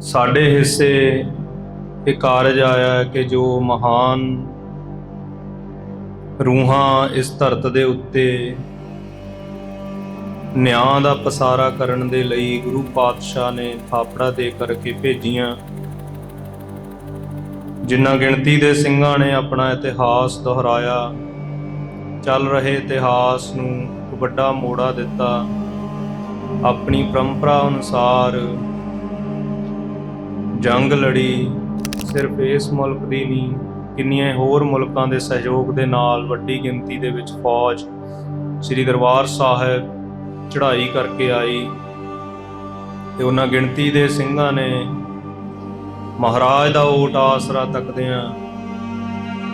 ਸਾਡੇ ਹਿੱਸੇ ਇਹ ਕਾਰਜ ਆਇਆ ਕਿ ਜੋ ਮਹਾਨ ਰੂਹਾਂ ਇਸ ਧਰਤ ਦੇ ਉੱਤੇ ਨਿਆਂ ਦਾ ਪਸਾਰਾ ਕਰਨ ਦੇ ਲਈ ਗੁਰੂ ਪਾਤਸ਼ਾਹ ਨੇ ਥਾਪੜਾ ਦੇ ਕਰਕੇ ਭੇਜੀਆਂ, ਜਿੰਨਾ ਗਿਣਤੀ ਦੇ ਸਿੰਘਾਂ ਨੇ ਆਪਣਾ ਇਤਿਹਾਸ ਦੁਹਰਾਇਆ, ਚੱਲ ਰਹੇ ਇਤਿਹਾਸ ਨੂੰ ਵੱਡਾ ਮੋੜਾ ਦਿੱਤਾ, ਆਪਣੀ ਪਰੰਪਰਾ ਅਨੁਸਾਰ ਜੰਗ ਲੜੀ, ਸਿਰਫ ਇਸ ਮੁਲਕ ਦੀ ਨਹੀਂ ਕਿੰਨੀਆਂ ਹੋਰ ਮੁਲਕਾਂ ਦੇ ਸਹਿਯੋਗ ਦੇ ਨਾਲ ਵੱਡੀ ਗਿਣਤੀ ਦੇ ਵਿੱਚ ਫੌਜ, ਸ੍ਰੀ ਦਰਬਾਰ ਸਾਹਿਬ ਚੜ੍ਹਾਈ ਕਰਕੇ ਆਈ ਤੇ ਉਹਨਾਂ ਗਿਣਤੀ ਦੇ ਸਿੰਘਾਂ ਨੇ ਮਹਾਰਾਜ ਦਾ ਓਟ ਆਸਰਾ ਤੱਕਦਿਆਂ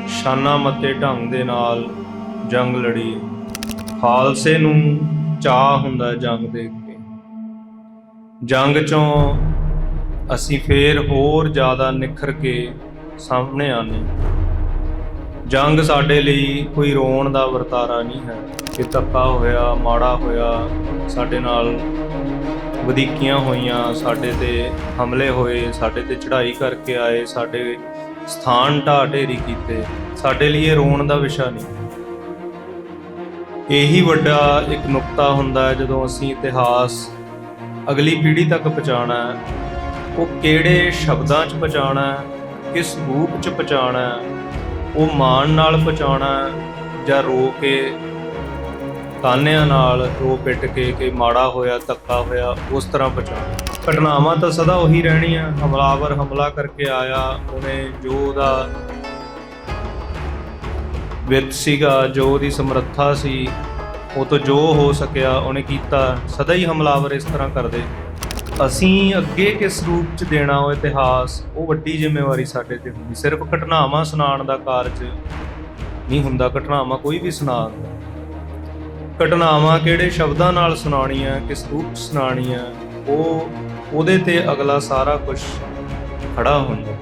ਸ਼ਾਨਾ ਮੱਤੇ ਢੰਗ ਦੇ ਨਾਲ ਜੰਗ ਲੜੀ। ਖਾਲਸੇ ਨੂੰ ਚਾਹ ਹੁੰਦਾ ਜੰਗ ਦੇ ਕੇ। ਜੰਗ ਚੋਂ ਅਸੀਂ ਫੇਰ ਹੋਰ ਜ਼ਿਆਦਾ ਨਿਖਰ ਕੇ ਸਾਹਮਣੇ ਆਨੇ ਜੰਗ ਸਾਡੇ ਲਈ ਕੋਈ ਰੋਣ ਦਾ ਵਰਤਾਰਾ ਨਹੀਂ ਹੈ। ਕਿ ਧੱਕਾ ਹੋਇਆ, ਮਾੜਾ ਹੋਇਆ, ਸਾਡੇ ਨਾਲ ਵਧੀਕੀਆਂ ਹੋਈਆਂ, ਸਾਡੇ ਤੇ ਹਮਲੇ ਹੋਏ, ਸਾਡੇ ਤੇ ਚੜ੍ਹਾਈ ਕਰਕੇ ਆਏ, ਸਾਡੇ ਸਥਾਨ ਢਾਹ ਢੇਰੀ ਕੀਤੇ, ਸਾਡੇ ਲਈ ਇਹ ਰੋਣ ਦਾ ਵਿਸ਼ਾ ਨਹੀਂ। ਇਹੀ ਵੱਡਾ ਇੱਕ ਨੁਕਤਾ ਹੁੰਦਾ ਹੈ ਜਦੋਂ ਅਸੀਂ ਇਤਿਹਾਸ ਅਗਲੀ ਪੀੜ੍ਹੀ ਤੱਕ ਪਹੁੰਚਾਉਣਾ ਹੈ। ਉਹ ਕਿਹੜੇ ਸ਼ਬਦਾਂ 'ਚ ਪਹੁੰਚਾਉਣਾ ਕਿਸ ਰੂਪ 'ਚ ਪਹੁੰਚਾਉਣਾ ਉਹ ਮਾਣ ਨਾਲ ਪਹੁੰਚਾਉਣਾ ਜਾਂ ਰੋ ਕੇ ਤਾਨਿਆਂ ਨਾਲ ਰੋ ਪਿੱਟ ਕੇ ਕਿ ਮਾੜਾ ਹੋਇਆ, ਧੱਕਾ ਹੋਇਆ, ਉਸ ਤਰ੍ਹਾਂ ਪਹੁੰਚਾਉਣਾ ਘਟਨਾਵਾਂ ਤਾਂ ਸਦਾ ਉਹੀ ਰਹਿਣੀਆਂ, ਹਮਲਾਵਰ ਹਮਲਾ ਕਰਕੇ ਆਇਆ, ਉਹਨੇ ਜੋ ਉਹਦਾ ਵਿੱਤ ਸੀਗਾ, ਜੋ ਉਹਦੀ ਸਮਰੱਥਾ ਸੀ, ਉਹ ਤੋਂ ਜੋ ਹੋ ਸਕਿਆ, ਉਹਨੇ ਕੀਤਾ, ਸਦਾ ਹੀ ਹਮਲਾਵਰ ਇਸ ਤਰ੍ਹਾਂ ਕਰਦੇ। ਅਸੀਂ ਅੱਗੇ ਕਿਸ ਰੂਪ ਚ ਦੇਣਾ ਉਹ ਇਤਿਹਾਸ, ਉਹ ਵੱਡੀ ਜ਼ਿੰਮੇਵਾਰੀ ਸਾਡੇ ਤੇ ਹੁੰਦੀ। ਸਿਰਫ ਘਟਨਾਵਾਂ ਸੁਣਾਉਣ ਦਾ ਕਾਰਜ ਨਹੀਂ ਹੁੰਦਾ, ਘਟਨਾਵਾਂ ਕੋਈ ਵੀ ਸੁਣਾ ਘਟਨਾਵਾਂ ਕਿਹੜੇ ਸ਼ਬਦਾਂ ਨਾਲ ਸੁਣਾਉਣੀਆਂ, ਕਿਸ ਰੂਪ ਚ ਸੁਣਾਉਣੀਆਂ, ਉਹ ਉਹਦੇ ਤੇ ਅਗਲਾ ਸਾਰਾ ਕੁਝ ਖੜਾ ਹੁੰਦਾ।